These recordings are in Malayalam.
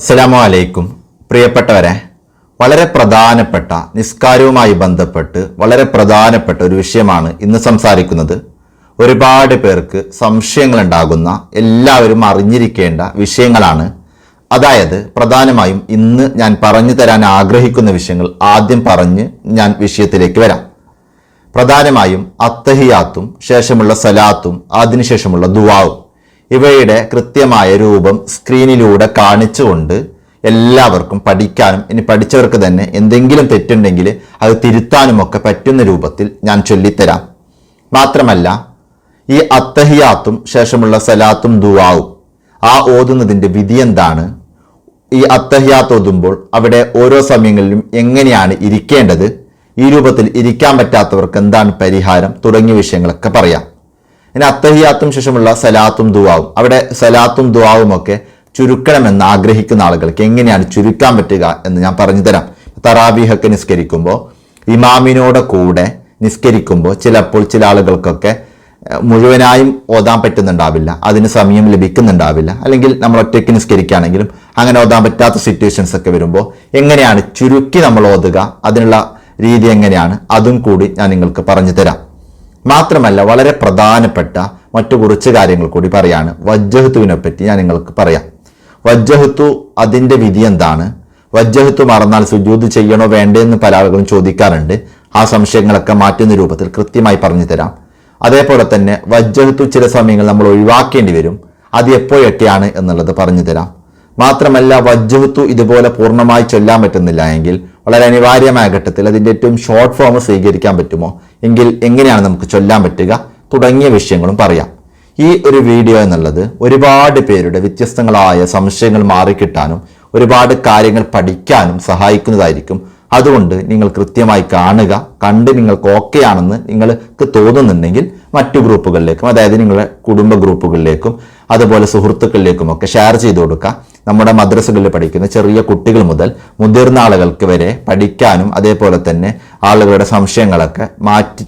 അസ്സലാമു അലൈക്കും. പ്രിയപ്പെട്ടവരെ വളരെ പ്രധാനപ്പെട്ട നിസ്കാരവുമായി ബന്ധപ്പെട്ട് വളരെ പ്രധാനപ്പെട്ട ഒരു വിഷയമാണ് ഇന്ന് സംസാരിക്കുന്നത്. ഒരുപാട് പേർക്ക് സംശയങ്ങൾ ഉണ്ടാകുന്ന എല്ലാവരും അറിഞ്ഞിരിക്കേണ്ട വിഷയങ്ങളാണ്. അതായത് പ്രധാനമായും ഇന്ന് ഞാൻ പറഞ്ഞു തരാൻ ആഗ്രഹിക്കുന്ന വിഷയങ്ങൾ ആദ്യം പറഞ്ഞ് ഞാൻ വിഷയത്തിലേക്ക് വരാം. പ്രധാനമായും അത്തഹിയാത്തും ശേഷമുള്ള സലാത്തും അതിനുശേഷമുള്ള ദുവാവും ഇവയുടെ കൃത്യമായ രൂപം സ്ക്രീനിലൂടെ കാണിച്ചുകൊണ്ട് എല്ലാവർക്കും പഠിക്കാനും ഇനി പഠിച്ചവർക്ക് തന്നെ എന്തെങ്കിലും തെറ്റുണ്ടെങ്കിൽ അത് തിരുത്താനുമൊക്കെ പറ്റുന്ന രൂപത്തിൽ ഞാൻ ചൊല്ലിത്തരാം. മാത്രമല്ല ഈ അത്തഹിയാത്തും ശേഷമുള്ള സലാത്തും ദുവാവും ആ ഓതുന്നതിന്റെ വിധി എന്താണ്? ഈ അത്തഹിയാത്ത് ഓതുമ്പോൾ അവിടെ ഓരോ സമയങ്ങളിലും എങ്ങനെയാണ് ഇരിക്കേണ്ടത്? ഈ രൂപത്തിൽ ഇരിക്കാൻ പറ്റാത്തവർക്ക് എന്താണ് പരിഹാരം? തുടങ്ങിയ വിഷയങ്ങളൊക്കെ പറയാം. ഇനി അത്തഹിയാത്തും ശേഷമുള്ള സലാത്തും ദുവാവും അവിടെ സലാത്തും ദുവാവും ഒക്കെ ചുരുക്കണമെന്ന് ആഗ്രഹിക്കുന്ന ആളുകൾക്ക് എങ്ങനെയാണ് ചുരുക്കാൻ പറ്റുക എന്ന് ഞാൻ പറഞ്ഞു തരാം. തറാബീഹൊക്കെ നിസ്കരിക്കുമ്പോൾ ഇമാമിനോട് കൂടെ നിസ്കരിക്കുമ്പോൾ ചിലപ്പോൾ ചില ആളുകൾക്കൊക്കെ മുഴുവനായും ഓതാൻ പറ്റുന്നുണ്ടാവില്ല അതിന് സമയം ലഭിക്കുന്നുണ്ടാവില്ല അല്ലെങ്കിൽ നമ്മൾ ഒറ്റയ്ക്ക് നിസ്കരിക്കുകയാണെങ്കിലും അങ്ങനെ ഓതാൻ പറ്റാത്ത സിറ്റുവേഷൻസ് ഒക്കെ വരുമ്പോൾ എങ്ങനെയാണ് ചുരുക്കി നമ്മൾ ഓതുക അതിനുള്ള രീതി എങ്ങനെയാണ് അതും കൂടി ഞാൻ നിങ്ങൾക്ക് പറഞ്ഞു തരാം. മാത്രമല്ല വളരെ പ്രധാനപ്പെട്ട മറ്റു കുറച്ച് കാര്യങ്ങൾ കൂടി പറയാണ്. വജ്ജഹത്തുവിനെ പറ്റി ഞാൻ നിങ്ങൾക്ക് പറയാം. വജ്ജഹത്തു അതിന്റെ വിധി എന്താണ്? വജ്ജഹത്തു മറന്നാൽ സുജൂത് ചെയ്യണോ വേണ്ടേ എന്ന് പല ആളുകളും ചോദിക്കാറുണ്ട്. ആ സംശയങ്ങളൊക്കെ മാറ്റുന്ന രൂപത്തിൽ കൃത്യമായി പറഞ്ഞു തരാം. അതേപോലെ തന്നെ വജ്ജഹത്തു ചില സമയങ്ങൾ നമ്മൾ ഒഴിവാക്കേണ്ടി വരും. അത് എപ്പോഴൊക്കെയാണ് എന്നുള്ളത് പറഞ്ഞു തരാം. മാത്രമല്ല വജ്ജഹത്തു ഇതുപോലെ പൂർണമായി ചൊല്ലാൻ പറ്റുന്നില്ല എങ്കിൽ വളരെ അനിവാര്യമായ ഘട്ടത്തിൽ അതിന്റെ ഏറ്റവും ഷോർട്ട് ഫോം സ്വീകരിക്കാൻ പറ്റുമോ? എങ്കിൽ എങ്ങനെയാണ് നമുക്ക് ചൊല്ലാൻ പറ്റുക? തുടങ്ങിയ വിഷയങ്ങളും പറയാം. ഈ ഒരു വീഡിയോ എന്നുള്ളത് ഒരുപാട് പേരുടെ വ്യത്യസ്തങ്ങളായ സംശയങ്ങൾ മാറിക്കിട്ടാനും ഒരുപാട് കാര്യങ്ങൾ പഠിക്കാനും സഹായിക്കുന്നതായിരിക്കും. അതുകൊണ്ട് നിങ്ങൾ കൃത്യമായി കാണുക കണ്ട് നിങ്ങൾക്ക് ഓക്കെ ആണെന്ന് നിങ്ങൾക്ക് തോന്നുന്നുണ്ടെങ്കിൽ മറ്റു ഗ്രൂപ്പുകളിലേക്കും അതായത് നിങ്ങളുടെ കുടുംബ ഗ്രൂപ്പുകളിലേക്കും അതുപോലെ സുഹൃത്തുക്കളിലേക്കും ഒക്കെ ഷെയർ ചെയ്ത് കൊടുക്കുക. നമ്മുടെ മദ്രസകളിൽ പഠിക്കുന്ന ചെറിയ കുട്ടികൾ മുതൽ മുതിർന്ന ആളുകൾക്ക് വരെ പഠിക്കാനും അതേപോലെ തന്നെ ആളുകളുടെ സംശയങ്ങളൊക്കെ മാറ്റി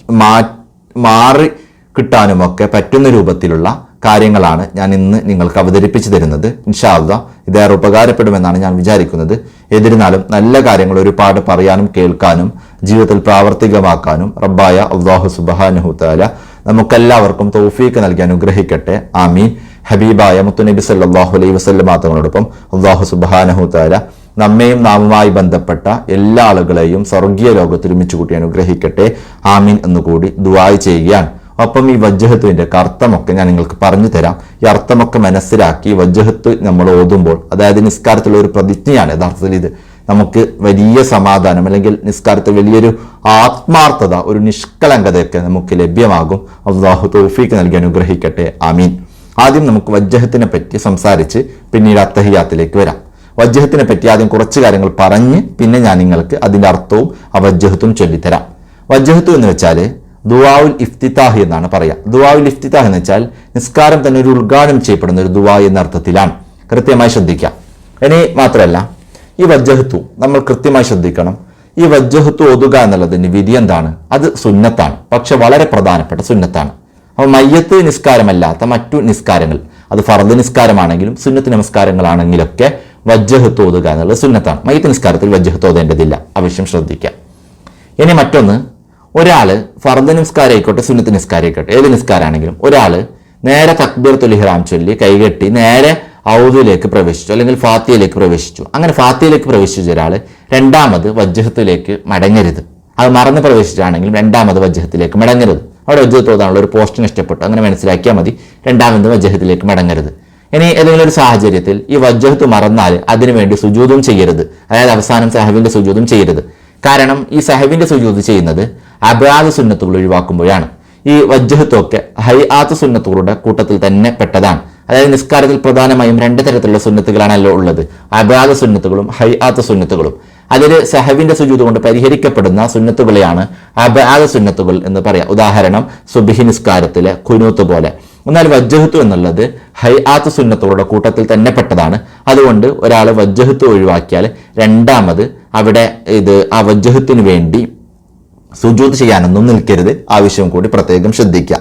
മാറി കിട്ടാനുമൊക്കെ പറ്റുന്ന രൂപത്തിലുള്ള കാര്യങ്ങളാണ് ഞാൻ ഇന്ന് നിങ്ങൾക്ക് അവതരിപ്പിച്ചു തരുന്നത്. ഇൻഷാല്ല ഇതേറെ ഉപകാരപ്പെടുമെന്നാണ് ഞാൻ വിചാരിക്കുന്നത്. എന്നിരുന്നാലും നല്ല കാര്യങ്ങൾ ഒരുപാട് പറയാനും കേൾക്കാനും ജീവിതത്തിൽ പ്രാവർത്തികമാക്കാനും റബ്ബായ അള്ളാഹു സുബാനുഹുത്താല നമുക്കെല്ലാവർക്കും തൗഫീക്ക് നൽകി അനുഗ്രഹിക്കട്ടെ. ആമീൻ. ഹബീബായ മുത്തുനബി സല്ലാഹു അലൈഹി വസ്ലം തങ്ങളോടൊപ്പം അള്ളാഹു സുബാനഹു താല നമ്മയും നാമുമായി ബന്ധപ്പെട്ട എല്ലാ ആളുകളെയും സ്വർഗീയ ലോകത്തിൽ കൂട്ടി അനുഗ്രഹിക്കട്ടെ. ആമീൻ എന്നുകൂടി ദുവായ് ചെയ്യുകയാണ്. ഒപ്പം ഈ വജ്ജഹത്തുവിന്റെ അർത്ഥമൊക്കെ ഞാൻ നിങ്ങൾക്ക് പറഞ്ഞു തരാം. ഈ അർത്ഥമൊക്കെ മനസ്സിലാക്കി വജ്ജഹത്ത് നമ്മൾ ഓതുമ്പോൾ അതായത് നിസ്കാരത്തിലുള്ള ഒരു പ്രതിജ്ഞയാണ് യഥാർത്ഥത്തിൽ ഇത്. നമുക്ക് വലിയ സമാധാനം അല്ലെങ്കിൽ നിസ്കാരത്തെ വലിയൊരു ആത്മാർത്ഥത ഒരു നിഷ്കളങ്കതയൊക്കെ നമുക്ക് ലഭ്യമാകും. അള്ളാഹു തോഫിക്ക് നൽകി അനുഗ്രഹിക്കട്ടെ. ആമീൻ. ആദ്യം നമുക്ക് വജ്ജഹത്തിനെ പറ്റി സംസാരിച്ച് പിന്നീട് അത്തഹിയാത്തിലേക്ക് വരാം. വജ്ജഹത്തിനെ പറ്റി ആദ്യം കുറച്ച് കാര്യങ്ങൾ പറഞ്ഞ് പിന്നെ ഞാൻ നിങ്ങൾക്ക് അതിന്റെ അർത്ഥവും ആ വജ്ജഹത്തും ചൊല്ലിത്തരാം. വജ്ജഹത്തു എന്ന് വെച്ചാൽ ദുവാവുൽ ഇഫ്തിത്താഹ് എന്നാണ് പറയാ. ദുവാവുൽ ഇഫ്തിത്താഹ് എന്ന് വെച്ചാൽ നിസ്കാരം തന്നെ ഒരു ഉദ്ഘാടനം ചെയ്യപ്പെടുന്ന ഒരു ദുവാ എന്ന അർത്ഥത്തിലാണ്. കൃത്യമായി ശ്രദ്ധിക്കുക ഇനി മാത്രമല്ല ഈ വജ്ജഹത്തു നമ്മൾ കൃത്യമായി ശ്രദ്ധിക്കണം. ഈ വജ്ജഹത്തു ഒതുക എന്നുള്ളതിന് വിധി എന്താണ്? അത് സുന്നത്താണ്. പക്ഷെ വളരെ പ്രധാനപ്പെട്ട സുന്നത്താണ്. അപ്പോൾ മയ്യത്ത് നിസ്കാരമല്ലാത്ത മറ്റു നിസ്കാരങ്ങൾ. അത് ഫർദ് നിസ്കാരമാണെങ്കിലും സുന്നത്ത് നമസ്കാരങ്ങളാണെങ്കിലൊക്കെ വജ്ജഹ് തോതുക എന്നുള്ളത് സുന്നത്താണ്. മയ്യത്ത് നിസ്കാരത്തിൽ വജ്ജഹ് തോതേണ്ടതില്ല. ആവശ്യം ശ്രദ്ധിക്കുക. ഇനി മറ്റൊന്ന് ഒരാൾ ഫർദ് നിസ്കാരം ആയിക്കോട്ടെ സുന്നത്ത് നിസ്കാരം ആയിക്കോട്ടെ ഏത് നിസ്കാരമാണെങ്കിലും ഒരാൾ നേരെ തക്ബീർ തുലിഹ്റാം ചൊല്ലി കൈകെട്ടി നേരെ ഔദിലേക്ക് പ്രവേശിച്ചു അല്ലെങ്കിൽ ഫാത്തിയയിലേക്ക് പ്രവേശിച്ചു. അങ്ങനെ ഫാത്തിയയിലേക്ക് പ്രവേശിച്ച ഒരാൾ രണ്ടാമത് വജ്ജഹത്തിലേക്ക് മടങ്ങരുത്. അത് മറന്ന് പ്രവേശിച്ചാണെങ്കിലും രണ്ടാമത് വജ്ജഹത്തിലേക്ക് മടങ്ങരുത്. അവിടെ വജ്ജഹത്ത് തോന്നാനുള്ള ഒരു പോസ്റ്റിന് ഇഷ്ടപ്പെട്ടു. അങ്ങനെ മനസ്സിലാക്കിയാൽ മതി. രണ്ടാമത് വജ്ജഹത്തിലേക്ക് മടങ്ങരുത്. ഇനി ഏതെങ്കിലും ഒരു സാഹചര്യത്തിൽ ഈ വജ്ജഹത്ത് മറന്നാൽ അതിനുവേണ്ടി സുജൂതും ചെയ്യരുത്. അതായത് അവസാനം സഹബിന്റെ സുജൂതും ചെയ്യരുത്. കാരണം ഈ സഹബിന്റെ സുജൂത് ചെയ്യുന്നത് അബാദ് സുന്നത്തുകൾ ഒഴിവാക്കുമ്പോഴാണ്. ഈ വജ്ജഹത്തൊക്കെ ഹൈ ആത്ത സുന്നത്തുകളുടെ കൂട്ടത്തിൽ തന്നെ പെട്ടതാണ്. അതായത് നിസ്കാരത്തിൽ പ്രധാനമായും രണ്ട് തരത്തിലുള്ള സുന്നത്തുകളാണല്ലോ ഉള്ളത്. അബാദ സുന്നത്തുകളും ഹൈ ആത്ത സുന്നത്തുകളും. അതിൽ സഹവിന്റെ സുജൂത് കൊണ്ട് പരിഹരിക്കപ്പെടുന്ന സുന്നത്തുകളെയാണ് അബാദ സുന്നത്തുകൾ എന്ന് പറയാം. ഉദാഹരണം സുബിഹി നിസ്കാരത്തിലെ കുനൂത്ത് പോലെ. എന്നാൽ വജ്ജഹത്ത് എന്നുള്ളത് ഹൈ ആത്ത് സുന്നത്തുകളുടെ കൂട്ടത്തിൽ തന്നെ പെട്ടതാണ്. അതുകൊണ്ട് ഒരാൾ വജ്ജഹത്ത് ഒഴിവാക്കിയാൽ രണ്ടാമത് അവിടെ ഇത് ആ വജ്ജഹത്തിന് വേണ്ടി സുജൂത് ചെയ്യാനൊന്നും നിൽക്കരുത്. ആ വിഷയം കൂടി പ്രത്യേകം ശ്രദ്ധിക്കുക.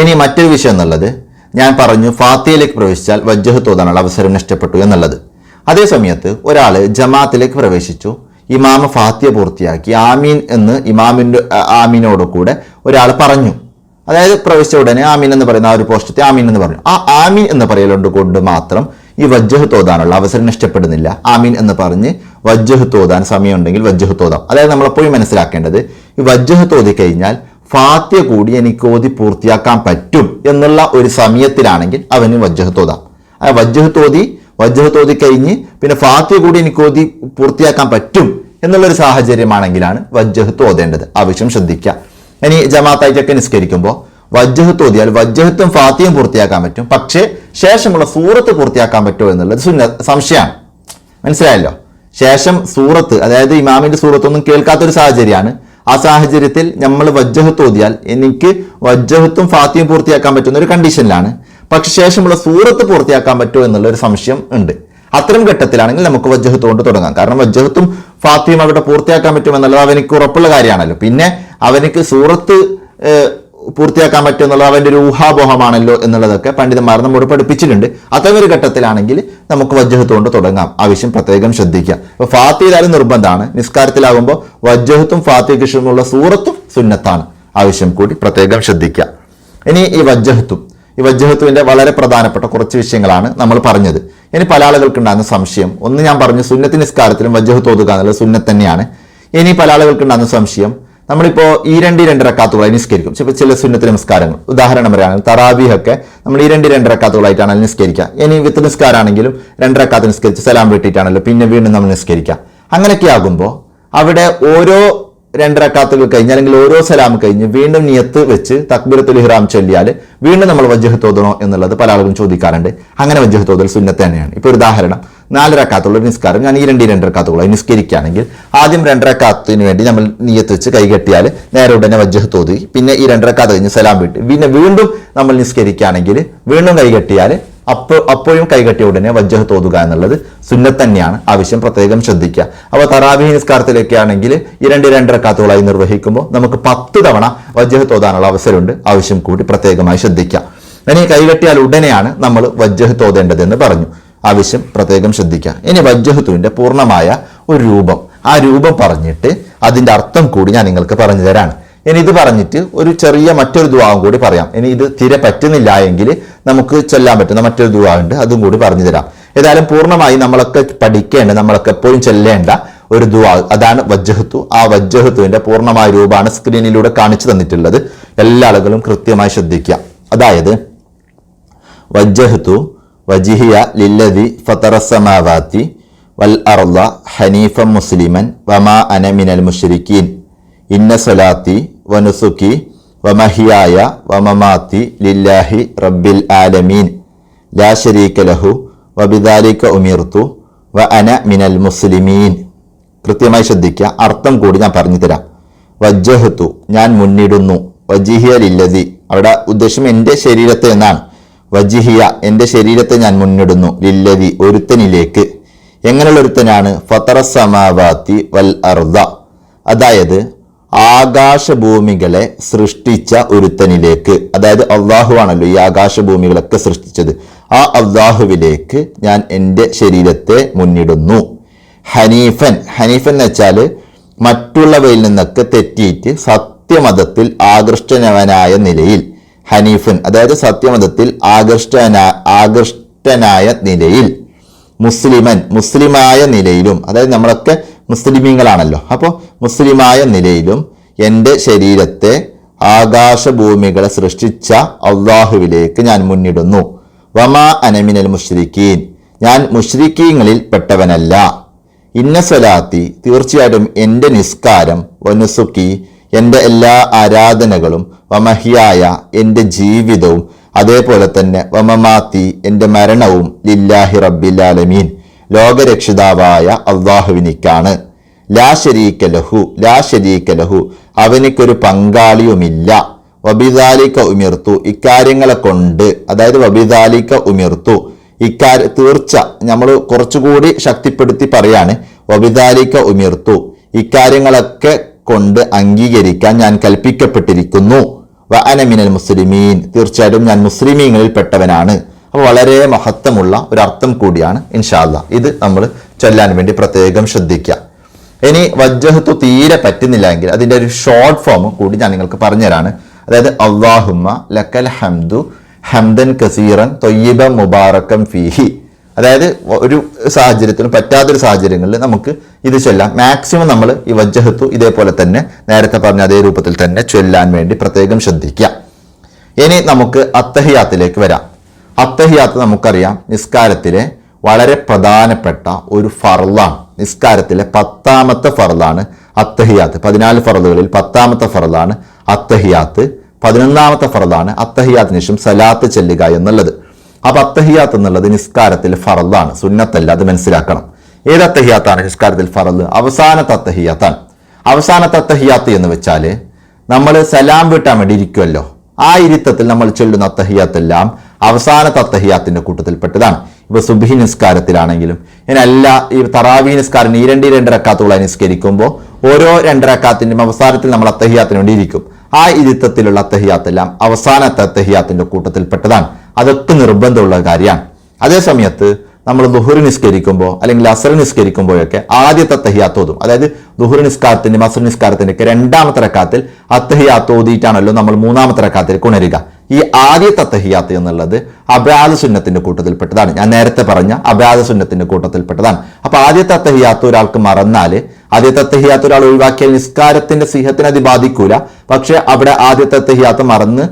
ഇനി മറ്റൊരു വിഷയം എന്നുള്ളത് ഞാൻ പറഞ്ഞു ഫാത്തിയയിലേക്ക് പ്രവേശിച്ചാൽ വജ്ജഹത്ത് ഓതാനുള്ള അവസരം നഷ്ടപ്പെട്ടു എന്നുള്ളത്. അതേ സമയത്ത് ഒരാൾ ജമാഅത്തിലേക്ക് പ്രവേശിച്ചു. ഇമാമ ഫാത്തിയ പൂർത്തിയാക്കി. ആമീൻ എന്ന് ഇമാമിന്റെ ആമീനോട് കൂടെ ഒരാൾ പറഞ്ഞു. അതായത് പ്രവേശിച്ച ഉടനെ ആമീൻ എന്ന് പറയുന്ന ആ ഒരു പോസ്റ്റത്തെ ആമീൻ എന്ന് പറഞ്ഞു. ആ ആമീൻ എന്ന് പറയലുണ്ട് കൊണ്ട് മാത്രം ഈ വജ്ജഹ് തോതാനുള്ള അവസരം നഷ്ടപ്പെടുന്നില്ല. ആമീൻ എന്ന് പറഞ്ഞ് വജ്ജഹ് തോതാൻ സമയമുണ്ടെങ്കിൽ വജ്ജഹ് തോതാം. അതായത് നമ്മളെപ്പോഴും മനസ്സിലാക്കേണ്ടത് ഈ വജ്ജഹ് തോതി കഴിഞ്ഞാൽ ഫാത്യ കൂടി എനിക്ക് ഓതി പൂർത്തിയാക്കാൻ പറ്റും എന്നുള്ള ഒരു സമയത്തിലാണെങ്കിൽ അവന് വജ്ജഹ് തോതാം. ആ വജ്ജഹ് തോതി വജ്ജഹ് ഓതി കഴിഞ്ഞ് പിന്നെ ഫാത്തി കൂടി എനിക്ക് ഓതി പൂർത്തിയാക്കാൻ പറ്റും എന്നുള്ളൊരു സാഹചര്യമാണെങ്കിലാണ് വജ്ജഹ് ഓതേണ്ടത് ആവശ്യം ശ്രദ്ധിക്കുക ഇനി ജമാഅത്തായിട്ടൊക്കെ നിസ്കരിക്കുമ്പോൾ വജ്ജഹത്ത് ഓതിയാൽ വജ്ജഹത്തും ഫാത്തിയും പൂർത്തിയാക്കാൻ പറ്റും. പക്ഷേ ശേഷമുള്ള സൂറത്ത് പൂർത്തിയാക്കാൻ പറ്റുമോ എന്നുള്ളത് സുന്ന സംശയമാണ്. മനസ്സിലായല്ലോ? ശേഷം സൂറത്ത് അതായത് ഇമാമിന്റെ സൂറത്തൊന്നും കേൾക്കാത്തൊരു സാഹചര്യമാണ്. ആ സാഹചര്യത്തിൽ നമ്മൾ വജ്ജഹത്ത് ഓതിയാൽ എനിക്ക് വജ്ജഹത്തും ഫാത്തിയും പൂർത്തിയാക്കാൻ പറ്റുന്ന ഒരു കണ്ടീഷനിലാണ്. പക്ഷെ ശേഷമുള്ള സൂറത്ത് പൂർത്തിയാക്കാൻ പറ്റുമോ എന്നുള്ള ഒരു സംശയം ഉണ്ട്. അത്തരം ഘട്ടത്തിലാണെങ്കിൽ നമുക്ക് വജ്ജഹത്ത് കൊണ്ട് തുടങ്ങാം. കാരണം വജ്ജഹത്തും ഫാത്തിയും അവിടെ പൂർത്തിയാക്കാൻ പറ്റുമെന്നുള്ളത് അവനിക്ക് ഉറപ്പുള്ള കാര്യമാണല്ലോ. പിന്നെ അവനിക്ക് സൂറത്ത് പൂർത്തിയാക്കാൻ പറ്റും എന്നുള്ളത് അവന്റെ ഒരു ഊഹാപോഹമാണല്ലോ എന്നുള്ളതൊക്കെ പണ്ഡിതന്മാർ നമ്മോട് പഠിപ്പിച്ചിട്ടുണ്ട്. അത്തരം ഒരു ഘട്ടത്തിലാണെങ്കിൽ നമുക്ക് വജ്ജഹത്ത് കൊണ്ട് തുടങ്ങാം. ആവശ്യം പ്രത്യേകം ശ്രദ്ധിക്കുക. അപ്പൊ ഫാത്തിയിലായാലും നിർബന്ധമാണ്. നിസ്കാരത്തിലാകുമ്പോൾ വജ്ജഹത്തും ഫാത്തി ശേഷമുള്ള സൂറത്തും സുന്നത്താണ്. ആവശ്യം കൂടി പ്രത്യേകം ശ്രദ്ധിക്കുക. ഇനി ഈ വജ്ജഹത്തും ഈ വജ്ജഹത്വിന്റെ വളരെ പ്രധാനപ്പെട്ട കുറച്ച് വിഷയങ്ങളാണ് നമ്മൾ പറഞ്ഞത്. ഇനി പല ആളുകൾക്ക് ഉണ്ടാകുന്ന സംശയം. ഒന്ന് ഞാൻ പറഞ്ഞു സുന്നത്ത് നിസ്കാരത്തിലും വജ്ജഹത്ത് ഒതുക്കുക എന്നുള്ളത് സുന്നത്ത് തന്നെയാണ്. ഇനി പല ആളുകൾക്ക് ഉണ്ടാകുന്ന സംശയം നമ്മളിപ്പോൾ ഈ രണ്ട് രണ്ടരക്കാത്തുകളായി നിസ്കരിക്കും. ചിലപ്പോൾ ചില സുന്നത്ത് നമസ്കാരങ്ങൾ ഉദാഹരണം പറയുകയാണെങ്കിൽ തറാബീഹ് നമ്മൾ ഈ രണ്ട് രണ്ടരക്കാത്തുകളായിട്ടാണ് നിസ്കരിക്കുക. ഇനി വിത്ത് നിസ്കാരമാണെങ്കിലും രണ്ട് റക്കാത്ത് നിസ്കരിച്ച് സലാം വീട്ടിയിട്ടാണല്ലോ പിന്നെ വീണ്ടും നമ്മൾ നിസ്കരിക്കുക. അങ്ങനെയൊക്കെ ആകുമ്പോൾ അവിടെ ഓരോ രണ്ട് റക്കാത്തുകൾ കഴിഞ്ഞ് അല്ലെങ്കിൽ ഓരോ സലാം കഴിഞ്ഞ് വീണ്ടും നിയത്ത് വെച്ച് തക്ബീറത്തുൽ ഇഹ്റാം ചൊല്ലിയാൽ വീണ്ടും നമ്മൾ വജ്ജഹ് തോതണോ എന്നുള്ളത് പല ആളുകളും ചോദിക്കാറുണ്ട്. അങ്ങനെ വജ്ജഹ് തോതൽ സുന്നത്ത് തന്നെയാണ്. ഇപ്പോൾ ഒരു ഉദാഹരണം നാലരക്കാത്തുള്ള നിസ്കാരം. ഞാൻ ഈ രണ്ട് ഈ രണ്ട് റക്കാത്തുകളായി നിസ്കരിക്കുകയാണെങ്കിൽ ആദ്യം രണ്ടരക്കാത്തിന് വേണ്ടി നമ്മൾ നിയത്ത് വെച്ച് കൈകെട്ടിയാൽ നേരെ ഉടനെ വജ്ജഹ് തോതി പിന്നെ ഈ രണ്ടരക്കാത്ത് കഴിഞ്ഞ് സലാം വിട്ട്. പിന്നെ വീണ്ടും നമ്മൾ നിസ്കരിക്കുകയാണെങ്കിൽ വീണ്ടും കൈകെട്ടിയാൽ അപ്പോൾ അപ്പോഴും കൈകട്ടിയ ഉടനെ വജ്ജഹ് തോതുക എന്നുള്ളത് സുന്നത്ത് തന്നെയാണ്. ആവശ്യം പ്രത്യേകം ശ്രദ്ധിക്കുക. അപ്പോൾ തറാവീഹ് നിസ്കാരത്തിലൊക്കെ ആണെങ്കിൽ ഈ രണ്ട് രണ്ടരക്കാത്തുകളായി നിർവഹിക്കുമ്പോൾ നമുക്ക് പത്ത് തവണ വജ്ജഹ് തോതാനുള്ള അവസരമുണ്ട്. ആവശ്യം കൂടി പ്രത്യേകമായി ശ്രദ്ധിക്കുക. ഇനി കൈകെട്ടിയാൽ ഉടനെയാണ് നമ്മൾ വജ്ജഹ് തോതേണ്ടതെന്ന് പറഞ്ഞു. ആവശ്യം പ്രത്യേകം ശ്രദ്ധിക്കുക. ഇനി വജ്ജഹത്തുവിന്റെ പൂർണമായ ഒരു രൂപം. ആ രൂപം പറഞ്ഞിട്ട് അതിന്റെ അർത്ഥം കൂടി ഞാൻ നിങ്ങൾക്ക് പറഞ്ഞു തരാണ്. ഇനി ഇത് പറഞ്ഞിട്ട് ഒരു ചെറിയ മറ്റൊരു ദുവാവും കൂടി പറയാം. ഇനി ഇത് തീരെ പറ്റുന്നില്ല എങ്കിൽ നമുക്ക് ചൊല്ലാൻ പറ്റുന്ന മറ്റൊരു ദുവാവുണ്ട്. അതും കൂടി പറഞ്ഞു തരാം. ഏതായാലും പൂർണമായി നമ്മളൊക്കെ പഠിക്കേണ്ട നമ്മളൊക്കെ എപ്പോഴും ചൊല്ലേണ്ട ഒരു ദുവാ അതാണ് വജ്ജഹത്തു. ആ വജ്ജഹത്തുവിന്റെ പൂർണമായ രൂപമാണ് സ്ക്രീനിലൂടെ കാണിച്ചു തന്നിട്ടുള്ളത്. എല്ലാ ആളുകളും കൃത്യമായി ശ്രദ്ധിക്കുക. അതായത് വജ്ജഹത്തു വജിഹിയ ലില്ലതി ഫത്തറസമാവാത്തി വൽ അർള ഹനീഫ മുസ്ലിമൻ വമാ അന മിനൽ മുഷ്രിക്കീൻ ഇന്ന സലാത്തി വനുസുക്കി വമഹിയായ വമമാത്തി ലില്ലാഹി റബ്ബിൽ ആലമീൻ. ലാ ശരീക ലഹു വബിദാലിക്ക ഉമീർത്തു വ അന മിനൽ മുസ്ലിമീൻ. കൃത്യമായി ശ്രദ്ധിക്കുക. അർത്ഥം കൂടി ഞാൻ പറഞ്ഞു തരാം. വജ്ജഹത്തു ഞാൻ മുന്നിടുന്നു. വജിഹിയ ലില്ലതി. അവിടെ ഉദ്ദേശം എന്റെ ശരീരത്തെ എന്നാണ്. വജിഹിയ എന്റെ ശരീരത്തെ ഞാൻ മുന്നിടുന്നു. ലില്ലതി ഒരുത്തനിലേക്ക്. എങ്ങനെയുള്ള ഒരുത്തനാണ് ഫത്തറസമാവാത്തി വൽ അർദ. അതായത് ആകാശഭൂമികളെ സൃഷ്ടിച്ച ഒരുത്തനിലേക്ക് അതായത് അള്ളാഹു ആണല്ലോ ഈ ആകാശഭൂമികളൊക്കെ സൃഷ്ടിച്ചത്. ആ അള്ളാഹുവിലേക്ക് ഞാൻ എന്റെ ശരീരത്തെ മുന്നിടുന്നു. ഹനീഫൻ ഹനീഫൻ എന്ന് വെച്ചാൽ മറ്റുള്ളവയിൽ നിന്നൊക്കെ തെറ്റിയിട്ട് സത്യമതത്തിൽ ആകൃഷ്ടനവനായ നിലയിൽ. ഹനീഫൻ അതായത് സത്യമതത്തിൽ ആകൃഷ്ടന ആകൃഷ്ടനായ നിലയിൽ. മുസ്ലിമൻ മുസ്ലിമായ നിലയിലും അതായത് നമ്മളൊക്കെ മുസ്ലിമീങ്ങളാണല്ലോ. അപ്പോൾ മുസ്ലിമായ നിലയിലും എന്റെ ശരീരത്തെ ആകാശഭൂമികളെ സൃഷ്ടിച്ച അള്ളാഹുവിലേക്ക് ഞാൻ മുന്നിടുന്നു. വമാ അനമിനൽ മുഷ്രിഖീൻ ഞാൻ മുഷ്രിഖീങ്ങളിൽ പെട്ടവനല്ല. ഇന്ന സ്വലാത്തി തീർച്ചയായിട്ടും എന്റെ നിസ്കാരം വനുസുക്കി എന്റെ എല്ലാ ആരാധനകളും വമഹിയായ എന്റെ ജീവിതവും അതേപോലെ തന്നെ വമമാത്തി എന്റെ മരണവും ലില്ലാഹി റബ്ബിൽ ആലമീൻ. ലോകരക്ഷിതാവായ അള്ളാഹുവിനിക്കാണ് ലാ ശരീക ലഹു ലാ ശരീക ലഹു. അവനിക്കൊരു പങ്കാളിയുമില്ല. വബിദാലിക്ക ഉമിർത്തു. ഇക്കാര്യങ്ങളെ കൊണ്ട് അതായത് വബിദാലിക്ക ഉമിർത്തു. ഇക്കാര്യ തീർച്ച നമ്മൾ കുറച്ചുകൂടി ശക്തിപ്പെടുത്തി പറയാണ് വബിദാലിക്ക ഉമിർത്തു. ഇക്കാര്യങ്ങളൊക്കെ കൊണ്ട് അംഗീകരിക്കാൻ ഞാൻ കൽപ്പിക്കപ്പെട്ടിരിക്കുന്നു. വ അനമിനൽ മുസ്ലിമീൻ. തീർച്ചയായിട്ടും ഞാൻ മുസ്ലിമീങ്ങളിൽ പെട്ടവനാണ് അപ്പോൾ വളരെ മഹത്വമുള്ള ഒരു അർത്ഥം കൂടിയാണ് ഇൻഷാല്ല ഇത് നമ്മൾ ചൊല്ലാൻ വേണ്ടി പ്രത്യേകം ശ്രദ്ധിക്കുക ഇനി വജ്ജഹത്തു തീരെ പറ്റുന്നില്ല എങ്കിൽ അതിന്റെ ഒരു ഷോർട്ട് ഫോം കൂടി ഞാൻ നിങ്ങൾക്ക് പറഞ്ഞുതരാണ്. അതായത് അള്ളാഹുമ്മ ലക്കൽ ഹംദു ഹംദൻ കസീറൻ തൊയ്യബ മുബാറക്കം ഫീഹി. അതായത് ഒരു സാഹചര്യത്തിലും പറ്റാത്തൊരു സാഹചര്യങ്ങളിൽ നമുക്ക് ഇത് ചൊല്ലാം. മാക്സിമം നമ്മൾ ഈ വജ്ജഹത്തു ഇതേപോലെ തന്നെ നേരത്തെ പറഞ്ഞ അതേ രൂപത്തിൽ തന്നെ ചൊല്ലാൻ വേണ്ടി പ്രത്യേകം ശ്രദ്ധിക്കുക ഇനി നമുക്ക് അത്തഹിയാത്തിലേക്ക് വരാം. അത്തഹിയാത്ത് നമുക്കറിയാം നിസ്കാരത്തിലെ വളരെ പ്രധാനപ്പെട്ട ഒരു ഫറലാണ് നിസ്കാരത്തിലെ പത്താമത്തെ ഫറലാണ് അത്തഹിയാത്ത്. പതിനാല് ഫറലുകളിൽ പത്താമത്തെ ഫറലാണ് അത്തഹിയാത്ത്. പതിനൊന്നാമത്തെ ഫറലാണ് അത്തഹിയാത്തിന് ശേഷം സലാത്ത് ചെല്ലുക എന്നുള്ളത്. അപ്പൊ അത്തഹിയാത്ത് എന്നുള്ളത് നിസ്കാരത്തിലെ ഫറലാണ് സുന്നത്തല്ല അത് മനസ്സിലാക്കണം. ഏത് അത്തഹിയാത്താണ് നിസ്കാരത്തിൽ ഫറൽ അവസാനത്തെ അത്തഹിയാത്താണ്. അവസാനത്തെ അത്തഹിയാത്ത് എന്ന് വെച്ചാൽ നമ്മൾ സലാം വീട്ടാൻ വേണ്ടി ഇരിക്കുമല്ലോ ആ ഇരുത്തത്തിൽ നമ്മൾ ചൊല്ലുന്ന അത്തഹിയാത്തെല്ലാം അവസാനത്തെ തത്തഹിയാത്തിന്റെ കൂട്ടത്തിൽപ്പെട്ടതാണ്. ഇപ്പൊ സുബി നിസ്കാരത്തിലാണെങ്കിലും ഇനല്ല ഈ തറാവി നിസ്കാരം ഈ രണ്ട് രണ്ടരക്കാത്തുകളായി നിസ്കരിക്കുമ്പോൾ ഓരോ രണ്ടരക്കാത്തിന്റെയും അവസാനത്തിൽ നമ്മൾ അത്തഹിയാത്തിന് വേണ്ടി ഇരിക്കും. ആ ഇരുത്തത്തിലുള്ള അത്തഹിയാത്തെല്ലാം അവസാനത്തെ അത്തഹിയാത്തിന്റെ കൂട്ടത്തിൽപ്പെട്ടതാണ്. അതൊക്കെ നിർബന്ധമുള്ള കാര്യമാണ്. അതേ സമയത്ത് നമ്മൾ ദുഹുർ നിസ്കരിക്കുമ്പോൾ അല്ലെങ്കിൽ അസർ നിസ്കരിക്കുമ്പോഴൊക്കെ ആദ്യത്തെ അത്തഹിയാത്തോതും അതായത് ദുഹുർ നിസ്കാരത്തിന്റെ അസർ നിസ്കാരത്തിന്റെയൊക്കെ രണ്ടാമത്തെ റക്കാത്തിൽ അത്തഹിയാത്തോതിയിട്ടാണല്ലോ നമ്മൾ മൂന്നാമത്തെ റക്കാത്തിലേക്ക് ഉണരുക. ഈ ആദ്യത്തെ തഹിയാത്ത് എന്നുള്ളത് അബ്രാദ സുന്നത്തിന്റെ കൂട്ടത്തിൽപ്പെട്ടതാണ്. ഞാൻ നേരത്തെ പറഞ്ഞ അബ്രാദ സുന്നത്തിന്റെ കൂട്ടത്തിൽപ്പെട്ടതാണ്. അപ്പോൾ ആദ്യത്തെ തഹിയാത്ത് ഒരാൾക്ക് മറന്നാൽ ആദ്യത്തെ തഹിയാത്ത് ഒരാൾ ഒഴിവാക്കിയാൽ നിസ്കാരത്തിന്റെ സിഹത്തിനെ അത് ബാധിക്കൂല. പക്ഷെ അവിടെ ആദ്യത്തെ തഹിയാത്ത് മറന്ന്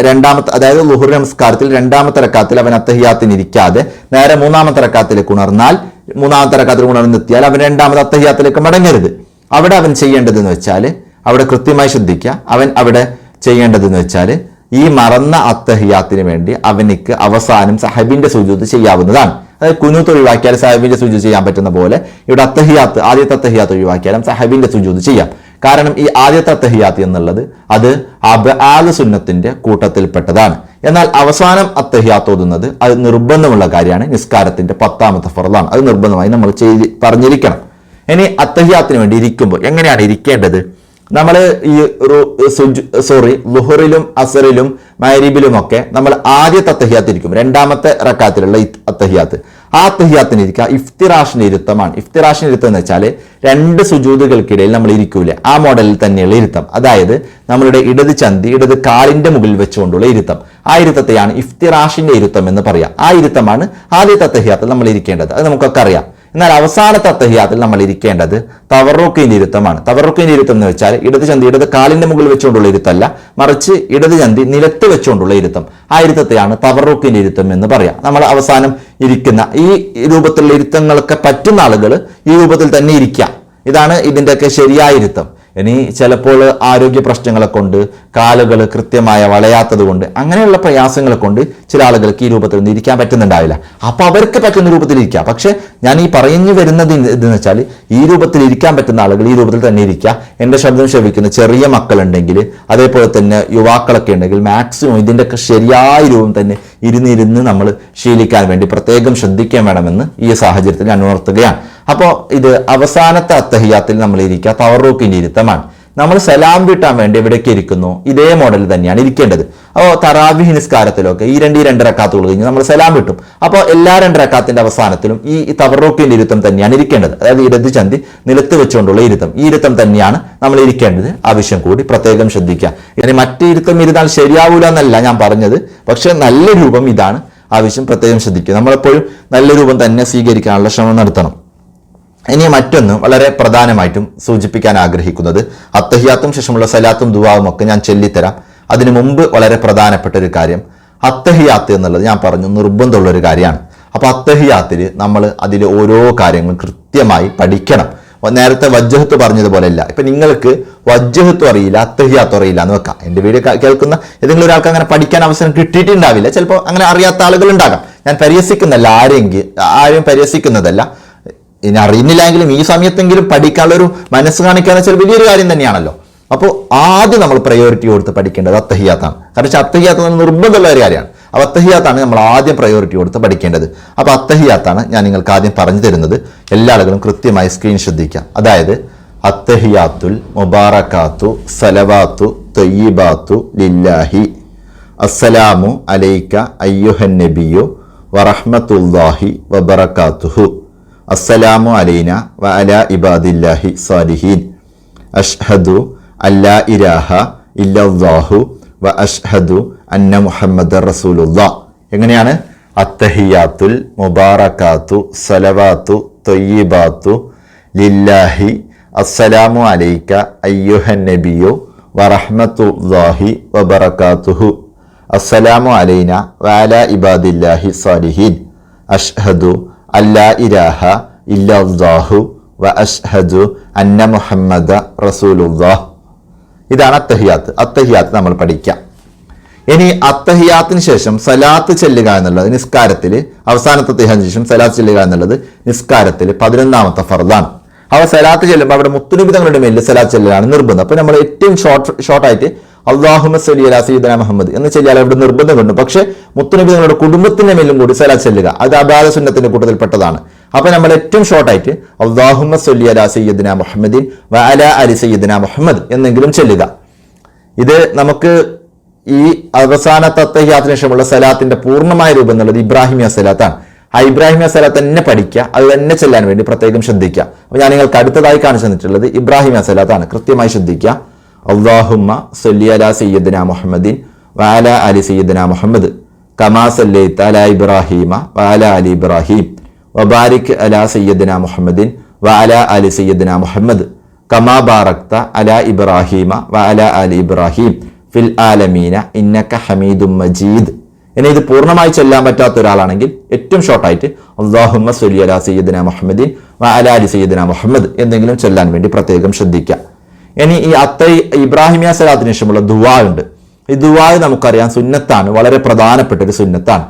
രണ്ടാമത്തെ അതായത് ലുഹുർ നമസ്കാരത്തിൽ രണ്ടാമത്തെ റക്കാത്തിൽ അവൻ അത്തഹിയാത്തിന് ഇരിക്കാതെ നേരെ മൂന്നാമത്തെ റക്കാത്തിലേക്ക് ഉണർന്നാൽ മൂന്നാമത്തെ റക്കാത്തിൽ ഉണർന്നെത്തിയാൽ അവൻ രണ്ടാമത്തെ അത്തഹിയാത്തിലേക്ക് മടങ്ങരുത്. അവിടെ അവൻ ചെയ്യേണ്ടതെന്ന് വെച്ചാൽ അവിടെ കൃത്യമായി ശ്രദ്ധിക്കുക. അവൻ അവിടെ ചെയ്യേണ്ടതെന്ന് വെച്ചാൽ ഈ മറന്ന അത്തഹിയാത്തിന് വേണ്ടി അവനിക്ക് അവസാനം സഹബിന്റെ സുജൂത് ചെയ്യാവുന്നതാണ്. അതായത് കുനൂത്ത് ഒഴിവാക്കിയാൽ സാഹിബിന്റെ സുജൂത് ചെയ്യാൻ പറ്റുന്ന പോലെ ഇവിടെ അത്തഹിയാത്ത് ആദ്യത്തെ അത്തഹിയാത്ത് ഒഴിവാക്കിയാലും സഹബിന്റെ സുജൂത് ചെയ്യാം. കാരണം ഈ ആദ്യത്തെ അത്തഹിയാത്ത് എന്നുള്ളത് അത് അബാദ് സുന്നത്തിന്റെ കൂട്ടത്തിൽപ്പെട്ടതാണ്. എന്നാൽ അവസാനം അത്തഹിയാത്ത് ഓതുന്നത് അത് നിർബന്ധമുള്ള കാര്യമാണ്. നിസ്കാരത്തിന്റെ പത്താമത്തെ ഫറലാണ് അത് നിർബന്ധമായി നമ്മൾ ചെയ്ത് പറഞ്ഞിരിക്കണം. ഇനി അത്തഹിയാത്തിന് വേണ്ടി ഇരിക്കുമ്പോൾ എങ്ങനെയാണ് ഇരിക്കേണ്ടത്? നമ്മൾ ഈ സോറി ലുഹറിലും അസറിലും മൈരീബിലും ഒക്കെ നമ്മൾ ആദ്യത്തെ അത്തഹിയാത്ത് ഇരിക്കും രണ്ടാമത്തെ റക്കാത്തിലുള്ള അത്തഹിയാത്ത്. ആ അത്തഹിയാത്തിന് ഇരിക്കുക ഇഫ്തിറാഷിന്റെ ഇരുത്തമാണ്. ഇഫ്തിറാഷിന്റെ ഇരുത്തം എന്ന് വെച്ചാൽ രണ്ട് സുജൂതുകൾക്കിടയിൽ നമ്മൾ ഇരിക്കൂലേ. ആ മോഡലിൽ തന്നെയുള്ള ഇരുത്തം. അതായത് നമ്മളുടെ ഇടത് ചന്തി ഇടത് കാലിന്റെ മുകളിൽ വെച്ചുകൊണ്ടുള്ള ഇരുത്തം. ആ ഇരുത്തത്തെയാണ് ഇഫ്തിറാഷിന്റെ ഇരുത്തം എന്ന് പറയാം. ആ ഇരുത്തമാണ് ആദ്യത്തെ അത്തഹിയാത്തിൽ നമ്മൾ ഇരിക്കേണ്ടത്. അത് നമുക്കൊക്കെ അറിയാം. എന്നാൽ അവസാനത്തെ അത്തഹിയാത്തിൽ നമ്മൾ ഇരിക്കേണ്ടത് തവറോക്കിന്റെ ഇരുത്തമാണ് തവറോക്കിന്റെ ഇരുത്തം എന്ന് വെച്ചാൽ ഇടത് ചന്തി ഇടത് കാലിന്റെ മുകളിൽ വെച്ചുകൊണ്ടുള്ള ഇരുത്തല്ല മറിച്ച് ഇടത് ചന്തി നിലത്ത് വെച്ചുകൊണ്ടുള്ള ഇരുത്തം. ആ ഇരുത്തത്തെയാണ് തവറോക്കിന്റെ ഇരുത്തം എന്ന് പറയാം. നമ്മൾ അവസാനം ഇരിക്കുന്ന ഈ രൂപത്തിലുള്ള ഇരുത്തങ്ങളൊക്കെ പറ്റുന്ന ആളുകൾ ഈ രൂപത്തിൽ തന്നെ ഇരിക്കാം. ഇതാണ് ഇതിന്റെയൊക്കെ ശരിയായ ഇരുത്തം. ഇനി ചിലപ്പോൾ ആരോഗ്യ പ്രശ്നങ്ങളെ കൊണ്ട് കാലുകൾ കൃത്യമായ വളയാത്തത് കൊണ്ട് അങ്ങനെയുള്ള പ്രയാസങ്ങളെ കൊണ്ട് ചില ആളുകൾക്ക് ഈ രൂപത്തിൽ ഇരിക്കാൻ പറ്റുന്നുണ്ടാവില്ല. അപ്പോൾ അവർക്ക് പറ്റുന്ന രൂപത്തിൽ ഇരിക്കാം. പക്ഷേ ഞാൻ ഈ പറഞ്ഞു വരുന്നത് ഇതെന്ന് വെച്ചാൽ ഈ രൂപത്തിൽ ഇരിക്കാൻ പറ്റുന്ന ആളുകൾ ഈ രൂപത്തിൽ തന്നെ ഇരിക്കുക. എന്റെ ശബ്ദം ശ്രവിക്കുന്ന ചെറിയ മക്കളുണ്ടെങ്കിൽ അതേപോലെ തന്നെ യുവാക്കളൊക്കെ ഉണ്ടെങ്കിൽ മാക്സിമം ഇതിന്റെയൊക്കെ ശരിയായ രൂപം തന്നെ ഇരുന്നിരുന്ന് നമ്മൾ ശീലിക്കാൻ വേണ്ടി പ്രത്യേകം ശ്രദ്ധിക്കാൻ വേണമെന്ന് ഈ സാഹചര്യത്തിൽ ഞാൻ ഉണർത്തുകയാണ്. അപ്പോൾ ഇത് അവസാനത്തെ അത്തഹിയാത്തിൽ നമ്മൾ ഇരിക്കുക. തവറൂക്കിന്റെ ഇരുത്തമാണ്. നമ്മൾ സലാം വീട്ടാൻ വേണ്ടി എവിടേക്ക് ഇരിക്കുന്നു? ഇതേ മോഡൽ തന്നെയാണ് ഇരിക്കേണ്ടത്. അപ്പോൾ തറാവി നിസ്കാരത്തിലൊക്കെ ഈ രണ്ട് ഈ രണ്ട് റക്കാത്തുകൾ കഴിഞ്ഞ് നമ്മൾ സലാം വിട്ടും. അപ്പോൾ എല്ലാ രണ്ട് റക്കാത്തിന്റെ അവസാനത്തിലും ഈ തവറൂക്കിന്റെ ഇരുത്തം തന്നെയാണ് ഇരിക്കേണ്ടത്. അതായത് ഇടത് ചന്തി നിലത്ത് വെച്ചുകൊണ്ടുള്ള ഇരുത്തം. ഈ ഇരുത്തം തന്നെയാണ് നമ്മൾ ഇരിക്കേണ്ടത്. ആവശ്യം കൂടി പ്രത്യേകം ശ്രദ്ധിക്കുക. ഇനി മറ്റേ ഇരുത്തം ഇരുന്നാൽ ശരിയാവൂല എന്നല്ല ഞാൻ പറഞ്ഞത്. പക്ഷേ നല്ല രൂപം ഇതാണ്. ആവശ്യം പ്രത്യേകം ശ്രദ്ധിക്കുക. നമ്മളെപ്പോഴും നല്ല രൂപം തന്നെ സ്വീകരിക്കാനുള്ള ശ്രമം നടത്തണം. ഇനി മറ്റൊന്ന് വളരെ പ്രധാനമായിട്ടും സൂചിപ്പിക്കാൻ ആഗ്രഹിക്കുന്നത് അത്തഹിയാത്തും ശേഷമുള്ള സലാത്തും ദുവാവും ഒക്കെ ഞാൻ ചൊല്ലിത്തരാം. അതിനു മുമ്പ് വളരെ പ്രധാനപ്പെട്ട ഒരു കാര്യം അത്തഹിയാത്ത് എന്നുള്ളത് ഞാൻ പറഞ്ഞു നിർബന്ധമുള്ള ഒരു കാര്യമാണ്. അപ്പോൾ അത്തഹിയാത്തിൽ നമ്മൾ അതിലെ ഓരോ കാര്യങ്ങളും കൃത്യമായി പഠിക്കണം. നേരത്തെ വജ്ജഹത്ത് പറഞ്ഞതുപോലെയല്ല ഇപ്പൊ നിങ്ങൾക്ക് വജ്ജഹത്തും അറിയില്ല അത്തഹിയാത്തും അറിയില്ല എന്ന് വെക്കാം. എന്റെ വീഡിയോ കേൾക്കുന്ന ഏതെങ്കിലും ഒരാൾക്ക് അങ്ങനെ പഠിക്കാൻ അവസരം കിട്ടിയിട്ടുണ്ടാവില്ല. ചിലപ്പോൾ അങ്ങനെ അറിയാത്ത ആളുകൾ ഉണ്ടാകാം. ഞാൻ പരിഹസിക്കുന്നല്ല ആരെങ്കിൽ ആരും പരിഹസിക്കുന്നതല്ല. ഇനി അറിയുന്നില്ലെങ്കിലും ഈ സമയത്തെങ്കിലും പഠിക്കാനുള്ളൊരു മനസ്സ് കാണിക്കുക എന്ന് വെച്ചാൽ വലിയൊരു കാര്യം തന്നെയാണല്ലോ. അപ്പോൾ ആദ്യം നമ്മൾ പ്രയോറിറ്റി കൊടുത്ത് പഠിക്കേണ്ടത് അത്തഹിയാത്താണ്. കാരണം വെച്ചാൽ അത്തഹിയാത്ത് നിർബന്ധമുള്ള ഒരു കാര്യമാണ്. അപ്പോൾ അത്തഹിയാത്താണ് നമ്മൾ ആദ്യം പ്രയോറിറ്റി കൊടുത്ത് പഠിക്കേണ്ടത്. അപ്പോൾ അത്തഹിയാത്താണ് ഞാൻ നിങ്ങൾക്ക് ആദ്യം പറഞ്ഞു തരുന്നത്. എല്ലാ ആളുകളും കൃത്യമായി സ്ക്രീൻ ശ്രദ്ധിക്കുക അതായത് അത്തഹിയാത്തുൽ മുബാറക്കാത്തു സലവാത്തു തൊയ്യിബാത്തു ലില്ലാഹി. അസ്സലാമു അലൈക്ക അയ്യുഹൻ നബിയു വറഹ്മത്തുല്ലാഹി വബറകാതുഹു അസ്സലാമു അലൈന വ അല ഇബാദില്ലാഹി സാലിഹീൻ. അഷ്ഹദു അല്ലാ ഇലാഹ ഇല്ലല്ലാഹു വ അഷ്ഹദു അന്ന മുഹമ്മദ് റസൂലുല്ലാ എങ്ങനെയാണ്? അത്തഹിയാത്തുൽ മുബാറക്കാത്തു സലവാത്തു തൊയ്യിബാത്തു ലില്ലാഹി അസ്സലാമു അലൈക അയ്യുഹൻ നബിയു വറഹ്മത്തുള്ളാഹി വബറകാതുഹു അസ്സലാമു അലൈന വഅല ഇബാദില്ലാഹി സാലിഹീൻ. അഷ്ഹദു അല്ലാ ഇരാഹ ഇല്ലാഹു വ അഷ്ഹദു അന്ന മുഹമ്മദ് റസൂലുള്ളാഹ്. ഇതാണ് അത്തഹിയാത്ത്. അത്തഹിയാത്ത് നമ്മൾ പഠിക്കാം. ഇനി അത്തഹിയാത്തിന് ശേഷം സലാത്ത് ചെല്ലുക എന്നുള്ളത് നിസ്കാരത്തിൽ അവസാനത്തെ തഹിയാത്തിന് ശേഷം സലാത്ത് ചെല്ലുക എന്നുള്ളത് നിസ്കാരത്തിൽ പതിനൊന്നാമത്തെ ഫർദാണ്. അവ സലാത്ത് ചെല്ലുമ്പോൾ അവിടെ മുത്തുനിബിതങ്ങളുടെ മേലിൽ സലാത്ത് ചെല്ലലാണ് നിർബന്ധം. അപ്പോൾ നമ്മൾ ഏറ്റവും ഷോർട്ട് ഷോർട്ടായിട്ട് അള്ളാഹുമ സലി അല സീദന മുഹമ്മദ് എന്ന് ചെല്ലിയാൽ അവിടെ നിർബന്ധം കൊണ്ട് പക്ഷേ മുത്തുനബി നിങ്ങളുടെ കുടുംബത്തിന്റെ മേലും കൂടി സലാത്ത് ചെല്ലുക. അത് അബാല സുന്നത്തിന്റെ കൂട്ടത്തിൽപ്പെട്ടതാണ് അപ്പൊ നമ്മൾ ഏറ്റവും ഷോർട്ടായിട്ട് അള്ളാഹുമ സല്ലി അല സയ്യദ്ന മുഹമ്മദിൻ വ അല സയ്യദ്ന മുഹമ്മദ് എന്നെങ്കിലും ചെല്ലുക. ഇത് നമുക്ക് ഈ അവസാന തത്തഹ്യാത്തിന് ശേഷമുള്ള സലാത്തിന്റെ പൂർണമായ രൂപം എന്നുള്ളത് ഇബ്രാഹിമിയ സലാത്താണ്. ആ ഇബ്രാഹിമിയ സലാത്ത് തന്നെ പഠിക്കുക അത് തന്നെ ചെല്ലാൻ വേണ്ടി പ്രത്യേകം ശ്രദ്ധിക്കുക. അപ്പൊ ഞാൻ നിങ്ങൾക്ക് അടുത്തതായി കാണിച്ചു തന്നിട്ടുള്ളത് ഇബ്രാഹിമിയ സലാത്താണ്. കൃത്യമായി ശ്രദ്ധിക്കുക. അള്ളാഹുമ്മ അല സയ്യിദ്ന മുഹമ്മദിൻ വാല അലി സയ്യദ്ന മുഹമ്മദ്. കമാ സല്ലൈത്ത അല ഇബ്രാഹീമ വാല അലി ഇബ്രാഹീം. വബാരിക് അല സയ്യദ്ന മുഹമ്മദിൻ വാല അലി സയ്യദ്ന മുഹമ്മദ്. കമാ ബാറക്ത അല ഇബ്രാഹീമ വാല അല ഇബ്രാഹീം. ഫിൽ ആലമീന ഇന്നക്ക ഹമീദും മജീദ്. ഇനി ഇത് പൂർണമായി ചൊല്ലാൻ പറ്റാത്ത ഒരാളാണെങ്കിൽ ഏറ്റവും ഷോർട്ടായിട്ട് അള്ളാഹുമ്മ സുലി അല സയ്യിദ്ന മുഹമ്മദിൻ വ അല സയ്യിദ്ന മുഹമ്മദ് എന്തെങ്കിലും ചൊല്ലാൻ വേണ്ടി പ്രത്യേകം ശ്രദ്ധിക്കുക ഇനി ഈ അത്ത ഇബ്രാഹിമിയ സലാത്തിന് ശേഷമുള്ള ദുവാ ഉണ്ട് ഈ ദുവായ് നമുക്കറിയാം സുന്നത്താണ് വളരെ പ്രധാനപ്പെട്ട ഒരു സുന്നത്താണ്.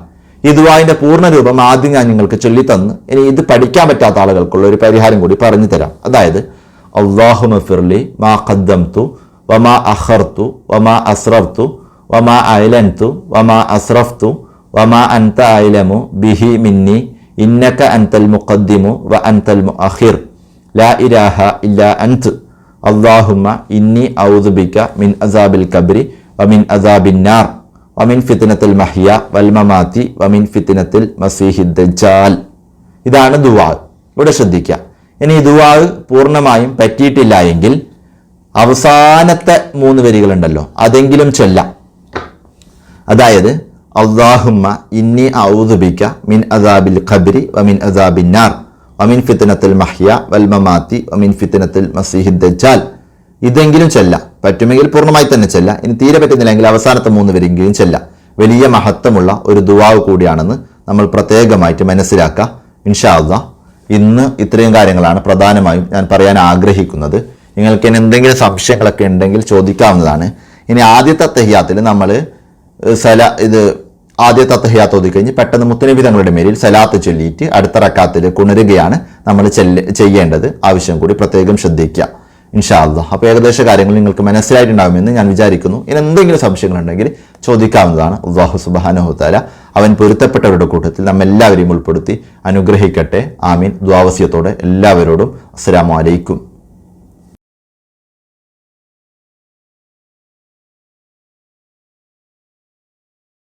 ഈ ദുവായിന്റെ പൂർണ രൂപം ആദ്യം ഞാൻ നിങ്ങൾക്ക് ചൊല്ലിത്തന്ന്. ഇനി ഇത് പഠിക്കാൻ പറ്റാത്ത ആളുകൾക്കുള്ള ഒരു പരിഹാരം കൂടി പറഞ്ഞു തരാം. അതായത് അള്ളാഹു മഫിർലി മാ ഖദ്ദംതു വമാ അഹർത്തു വമാ അസ്രഫ്തു വമാ അയലൻതു വമാ അസ്രഫ്തു വമാ അൻത അയലമു ബിഹി മിന്നി ഇന്നക അൻതൽ മുഖദ്ദിമു വ അൻതൽ ലാ ഇരാഹ ഇല്ല അൻത്. അള്ളാഹുമ്മ ഇന്നി ഔദുബിക്ക മിൻ അസാബിൽ കബ്രി വമിൻ അസാബിൻ നാർ വമിൻ ഫിത്തിനത്തിൽ മഹിയ വൽമമാത്തി വമിൻ ഫിത്തിനത്തിൽ മസീഹി ദജ്ജാൽ. ഇതാണ് ദുവാ ഇവിടെ ശ്രദ്ധിക്കുക ഇനി ഈ ദുവാ പൂർണമായും പറ്റിയിട്ടില്ല എങ്കിൽ അവസാനത്തെ മൂന്ന് വരികളുണ്ടല്ലോ അതെങ്കിലും ചൊല്ലാം. അതായത് അള്ളാഹുമ്മ ഇന്നി ഔദുബിക്ക മിൻ അസാബിൽ ഖബ്രി വമിൻ അദാബിൻ നാർ. വമിൻ ഫിത്നത്തിൽ മഹ്യ വൽമമാത്തി ഒമിൻ ഫിത്നത്തിൽ മസീഹിദ് ദജ്ജാൽ ഇതെങ്കിലും ചെല്ല. പറ്റുമെങ്കിൽ പൂർണമായി തന്നെ ചെല്ല. ഇനി തീരെ പറ്റുന്നില്ലെങ്കിൽ അവസാനത്തെ മൂന്ന് വരെങ്കിലും ചെല്ല. വലിയ മഹത്വമുള്ള ഒരു ദുവാവ് കൂടിയാണെന്ന് നമ്മൾ പ്രത്യേകമായിട്ട് മനസ്സിലാക്കുക. ഇൻഷാ അള്ളാഹ് ഇന്ന് ഇത്രയും കാര്യങ്ങളാണ് പ്രധാനമായും ഞാൻ പറയാൻ ആഗ്രഹിക്കുന്നത്. നിങ്ങൾക്ക് ഇനി എന്തെങ്കിലും സംശയങ്ങളൊക്കെ ഉണ്ടെങ്കിൽ ചോദിക്കാവുന്നതാണ്. ഇനി ആദ്യത്തെ തെഹിയാത്തിൽ നമ്മൾ സല ഇത് ആദ്യത്തെ തത്തഹ്യാത്ത് ഒതുക്കഴിഞ്ഞ് പെട്ടെന്ന് മുത്തനബി തങ്ങളുടെ മേലിൽ സലാത്ത് ചൊല്ലിയിട്ട് അടുത്ത റക്കാത്തിൽ കുണരുകയാണ് നമ്മൾ ചെയ്യേണ്ടത്. ആവശ്യം കൂടി പ്രത്യേകം ശ്രദ്ധിക്കുക. ഇൻഷാ അള്ളാഹ് അപ്പോൾ ഏകദേശ കാര്യങ്ങൾ നിങ്ങൾക്ക് മനസ്സിലായിട്ടുണ്ടാകുമെന്ന് ഞാൻ വിചാരിക്കുന്നു. ഇനി എന്തെങ്കിലും സംശയങ്ങളുണ്ടെങ്കിൽ ചോദിക്കാവുന്നതാണ്. അള്ളാഹു സുബാനഹുത്താല അവൻ പൊരുത്തപ്പെട്ടവരുടെ കൂട്ടത്തിൽ നമ്മെല്ലാവരെയും ഉൾപ്പെടുത്തി അനുഗ്രഹിക്കട്ടെ. ആമീൻ. ദ്വാവസ്യത്തോടെ എല്ലാവരോടും അസ്സലാമു അലൈക്കും.